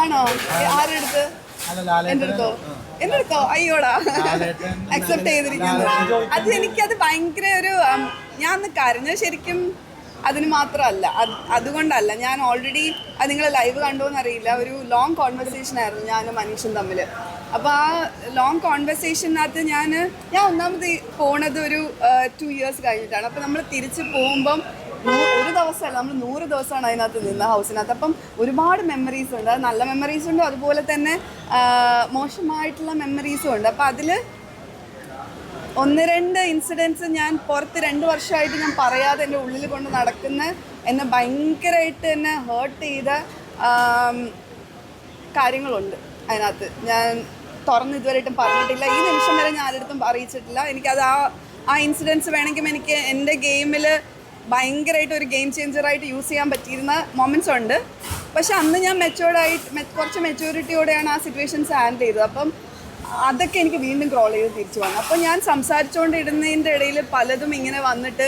ആണോ? ഏ, ആരുടെ അടുത്ത്? അല്ല എന്റെ അടുത്തോ? എന്റെ അയ്യോടാ അക്സെപ്റ്റ് ചെയ്തിരിക്കുന്നു. അത് എനിക്കത് ഭയങ്കര ഒരു ഞാൻ കരഞ്ഞ ശരിക്കും അതിന് മാത്രമല്ല. അത് അതുകൊണ്ടല്ല. ഞാൻ ഓൾറെഡി അത് നിങ്ങൾ ലൈവ് കണ്ടോന്ന് അറിയില്ല. ഒരു ലോങ് കോൺവെർസേഷൻ ആയിരുന്നു ഞാനും മനീഷും തമ്മിൽ അപ്പോൾ ആ ലോങ് കോൺവെർസേഷനകത്ത് ഞാൻ ഞാൻ ഒന്നാമത് പോണത് ഒരു ടു ഇയേഴ്സ് കഴിഞ്ഞിട്ടാണ്. അപ്പോൾ നമ്മൾ തിരിച്ച് പോകുമ്പം ഒരു ദിവസമല്ല നമ്മൾ നൂറ് ദിവസമാണ് അതിനകത്ത് നിന്ന് ഹൗസിനകത്ത്. അപ്പം ഒരുപാട് മെമ്മറീസ് ഉണ്ട്. നല്ല മെമ്മറീസ് ഉണ്ട്. അതുപോലെ തന്നെ മോശമായിട്ടുള്ള മെമ്മറീസും ഉണ്ട്. അപ്പം അതിൽ ഒന്ന് രണ്ട് ഇൻസിഡൻസ് ഞാൻ പുറത്ത് രണ്ട് വർഷമായിട്ട് ഞാൻ പറയാതെ എന്റെ ഉള്ളിൽ കൊണ്ട് നടക്കുന്ന എന്നെ ഭയങ്കരമായിട്ട് എന്നെ ഹേർട്ട് ചെയ്ത കാര്യങ്ങളുണ്ട് അതിനകത്ത്. ഞാൻ തുറന്ന് ഇതുവരെയായിട്ടും പറഞ്ഞിട്ടില്ല. ഈ നിമിഷം വരെ ഞാൻ ആരുടെ അറിയിച്ചിട്ടില്ല. എനിക്കത് ആ ആ ഇൻസിഡൻസ് വേണമെങ്കിൽ എനിക്ക് എന്റെ ഗെയിമിൽ ഭയങ്കരമായിട്ട് ഒരു ഗെയിം ചേഞ്ചറായിട്ട് യൂസ് ചെയ്യാൻ പറ്റിയിരുന്ന മൊമെന്റ്സ് ഉണ്ട്. പക്ഷെ അന്ന് ഞാൻ മെച്ചോർഡായിട്ട് കുറച്ച് മെച്ചൂരിറ്റിയോടെയാണ് ആ സിറ്റുവേഷൻസ് ഹാൻഡിൽ ചെയ്തത്. അപ്പം അതൊക്കെ എനിക്ക് വീണ്ടും ക്രോൾ ചെയ്ത് തിരിച്ചു വന്നു. അപ്പോൾ ഞാൻ സംസാരിച്ചുകൊണ്ടിരുന്നതിന്റെ ഇടയിൽ പലതും ഇങ്ങനെ വന്നിട്ട്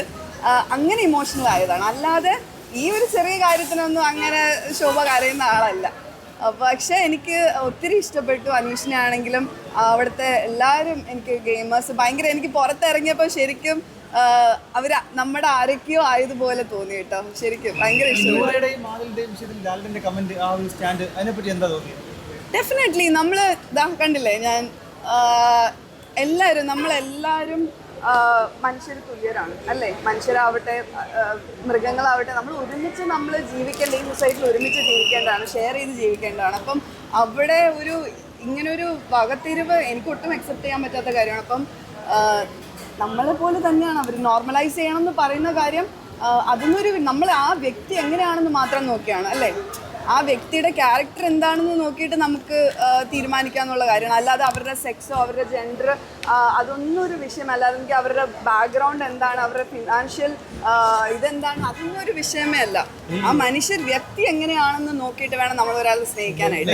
അങ്ങനെ ഇമോഷണൽ ആയതാണ്. അല്ലാതെ ഈ ഒരു ചെറിയ കാര്യത്തിനൊന്നും അങ്ങനെ ശോഭ കരയുന്ന ആളല്ല. പക്ഷെ എനിക്ക് ഒത്തിരി ഇഷ്ടപ്പെട്ടു. അനീഷിനെ ആണെങ്കിലും അവിടുത്തെ എല്ലാവരും എനിക്ക് ഗെയിമേഴ്സ് ഭയങ്കര എനിക്ക് പുറത്തിറങ്ങിയപ്പോൾ ശരിക്കും അവർ നമ്മുടെ ആരൊക്കെയോ ആയതുപോലെ തോന്നി കേട്ടോ. ശരിക്കും ഭയങ്കര ഡെഫിനറ്റ്ലി നമ്മൾ ഇതാ കണ്ടില്ലേ ഞാൻ എല്ലാവരും നമ്മളെല്ലാവരും മനുഷ്യർ തുല്യരാണ് അല്ലേ? മനുഷ്യരാവട്ടെ മൃഗങ്ങളാവട്ടെ നമ്മൾ ഒരുമിച്ച് നമ്മൾ ജീവിക്കേണ്ട ഈ സൊസൈറ്റിയിൽ ഒരുമിച്ച് ജീവിക്കേണ്ടതാണ് ഷെയർ ചെയ്ത് ജീവിക്കേണ്ടതാണ്. അപ്പം അവിടെ ഒരു ഇങ്ങനൊരു വകത്തിരിവ് എനിക്ക് ഒട്ടും അക്സെപ്റ്റ് ചെയ്യാൻ പറ്റാത്ത കാര്യമാണ്. അപ്പം നമ്മളെ പോലെ തന്നെയാണ് അവർ നോർമലൈസ് ചെയ്യണം എന്ന് പറയുന്ന കാര്യം അതൊന്നൊരു നമ്മൾ ആ വ്യക്തി എങ്ങനെയാണെന്ന് മാത്രം നോക്കിയാണ് അല്ലേ? ആ വ്യക്തിയുടെ ക്യാരക്ടർ എന്താണെന്ന് നോക്കിയിട്ട് നമുക്ക് തീരുമാനിക്കാന്നുള്ള കാര്യമാണ്. അല്ലാതെ അവരുടെ സെക്സോ അവരുടെ ജെൻഡർ അതൊന്നും ഒരു വിഷയമല്ല അല്ലെങ്കിൽ അവരുടെ ബാക്ക്ഗ്രൗണ്ട് എന്താണ് അവരുടെ ഫിനാൻഷ്യൽ ഇതെന്താണ് അതൊന്നും ഒരു വിഷയമേ അല്ല. ആ മനുഷ്യർ വ്യക്തി എങ്ങനെയാണെന്ന് നോക്കിയിട്ട് വേണം നമ്മൾ ഒരാളെ സ്നേഹിക്കാനായിട്ട്.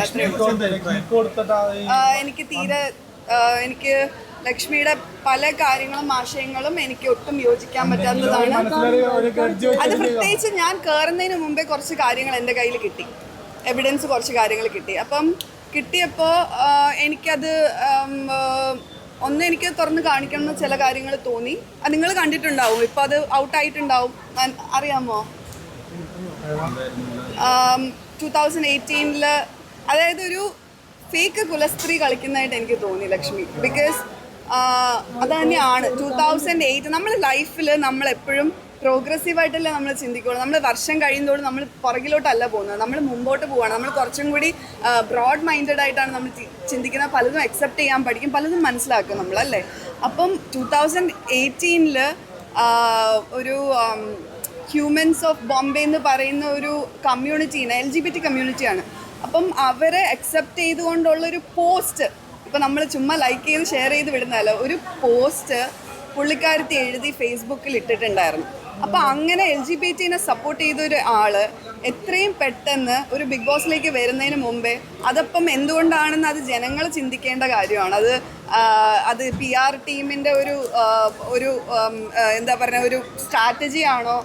എനിക്ക് തീരെ എനിക്ക് ലക്ഷ്മിയുടെ പല കാര്യങ്ങളും ആശയങ്ങളും എനിക്ക് ഒട്ടും യോജിക്കാൻ പറ്റാത്തതാണ്. അത് പ്രത്യേകിച്ച് ഞാൻ കയറുന്നതിന് മുമ്പേ കുറച്ച് കാര്യങ്ങൾ എന്റെ കയ്യിൽ കിട്ടി. എവിഡൻസ് കുറച്ച് കാര്യങ്ങൾ കിട്ടി. അപ്പം കിട്ടിയപ്പോൾ എനിക്കത് ഒന്ന് എനിക്ക് തുറന്ന് കാണിക്കണം എന്ന് ചില കാര്യങ്ങൾ തോന്നി. അത് നിങ്ങൾ കണ്ടിട്ടുണ്ടാവും. ഇപ്പം അത് ഔട്ടായിട്ടുണ്ടാവും അറിയാമോ? ടു തൗസൻഡ് എയ്റ്റീനിൽ അതായത് ഒരു ഫേക്ക് കുലസ്ത്രീ കളിക്കുന്നതായിട്ട് എനിക്ക് തോന്നി ലക്ഷ്മി. ബിക്കോസ് അത് തന്നെയാണ്. ടൂ തൗസൻഡ് എയ്റ്റ് നമ്മൾ ലൈഫിൽ നമ്മൾ എപ്പോഴും പ്രോഗ്രസീവായിട്ടല്ലേ നമ്മൾ ചിന്തിക്കുള്ളൂ. നമ്മൾ വർഷം കഴിയുന്നതോട് നമ്മൾ പുറകിലോട്ടല്ല പോകുന്നത്. നമ്മൾ മുമ്പോട്ട് പോവാണ്. നമ്മൾ കുറച്ചും കൂടി ബ്രോഡ് മൈൻഡഡ് ആയിട്ടാണ് നമ്മൾ ചിന്തിക്കുന്ന. പലതും അക്സെപ്റ്റ് ചെയ്യാൻ പഠിക്കും. പലതും മനസ്സിലാക്കും നമ്മൾ അല്ലേ അപ്പം ടൂ തൗസൻഡ് എയ്റ്റീനിൽ ഒരു ഹ്യൂമൻസ് ഓഫ് ബോംബെ എന്ന് പറയുന്ന ഒരു കമ്മ്യൂണിറ്റിയാണ് എൽ ജി ബി ടി കമ്മ്യൂണിറ്റിയാണ് അപ്പം അവരെ അക്സെപ്റ്റ് ചെയ്തുകൊണ്ടുള്ളൊരു പോസ്റ്റ് ഇപ്പം നമ്മൾ ചുമ്മാ ലൈക്ക് ചെയ്ത് ഷെയർ ചെയ്ത് വിടുന്നതല്ല. ഒരു പോസ്റ്റ് പുള്ളിക്കാരത്തി എഴുതി ഫേസ്ബുക്കിൽ ഇട്ടിട്ടുണ്ടായിരുന്നു. അപ്പം അങ്ങനെ എൽ ജി ബി ടിനെ സപ്പോർട്ട് ചെയ്ത ഒരു ആൾ എത്രയും പെട്ടെന്ന് ഒരു ബിഗ് ബോസിലേക്ക് വരുന്നതിന് മുമ്പേ അതപ്പം എന്തുകൊണ്ടാണെന്ന് അത് ജനങ്ങൾ ചിന്തിക്കേണ്ട കാര്യമാണ്. അത് അത് പി ആർ ടീമിന്റെ ഒരു ഒരു എന്താ പറയുക ഒരു സ്ട്രാറ്റജി ആണോ?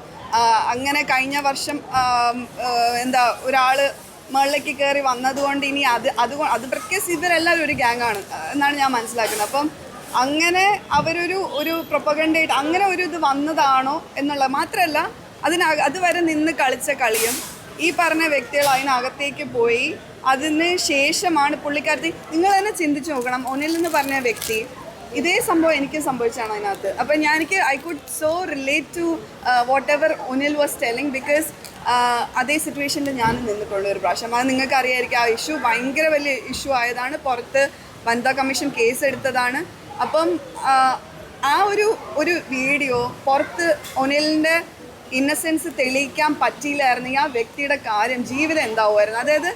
അങ്ങനെ കഴിഞ്ഞ വർഷം എന്താ ഒരാൾ മുകളിലേക്ക് കയറി വന്നതുകൊണ്ട് ഇനി അത് അത് അത് പ്രത്യേകിച്ച് ഇവരെല്ലാവരും ഒരു ഗ്യാങ് ആണ് എന്നാണ് ഞാൻ മനസ്സിലാക്കുന്നത്. അപ്പം അങ്ങനെ അവരൊരു ഒരു പ്രൊപ്പഗൻഡായിട്ട് അങ്ങനെ ഒരു ഇത് വന്നതാണോ എന്നുള്ളത് മാത്രമല്ല അതിന് അതുവരെ നിന്ന് കളിച്ച കളിയും ഈ പറഞ്ഞ വ്യക്തികൾ അതിനകത്തേക്ക് പോയി അതിന് ശേഷമാണ് പുള്ളിക്കാരത്തി നിങ്ങൾ തന്നെ ചിന്തിച്ചു നോക്കണം. ഒന്നിൽ നിന്ന് പറഞ്ഞ വ്യക്തി ഇതേ സംഭവം എനിക്ക് സംഭവിച്ചാണ് അതിനകത്ത്. അപ്പം ഞാൻ എനിക്ക് I could so relate to whatever ഒനിൽ was telling because അതേ സിറ്റുവേഷനിൽ ഞാൻ നിന്നിട്ടുള്ള ഒരു പ്രാവശ്യം. അത് നിങ്ങൾക്ക് അറിയായിരിക്കും ആ ഇഷ്യൂ ഭയങ്കര വലിയ ഇഷ്യൂ ആയതാണ്. പുറത്ത് വനിതാ കമ്മീഷൻ കേസ് എടുത്തതാണ്. അപ്പം ആ, ആ ഒരു ഒരു വീഡിയോ പുറത്ത് ഒനിലിന്റെ ഇന്നസെൻസ് തെളിയിക്കാൻ പറ്റിയില്ലായിരുന്നെങ്കിൽ ആ വ്യക്തിയുടെ കാര്യം ജീവിതം എന്താവുമായിരുന്നു? അതായത്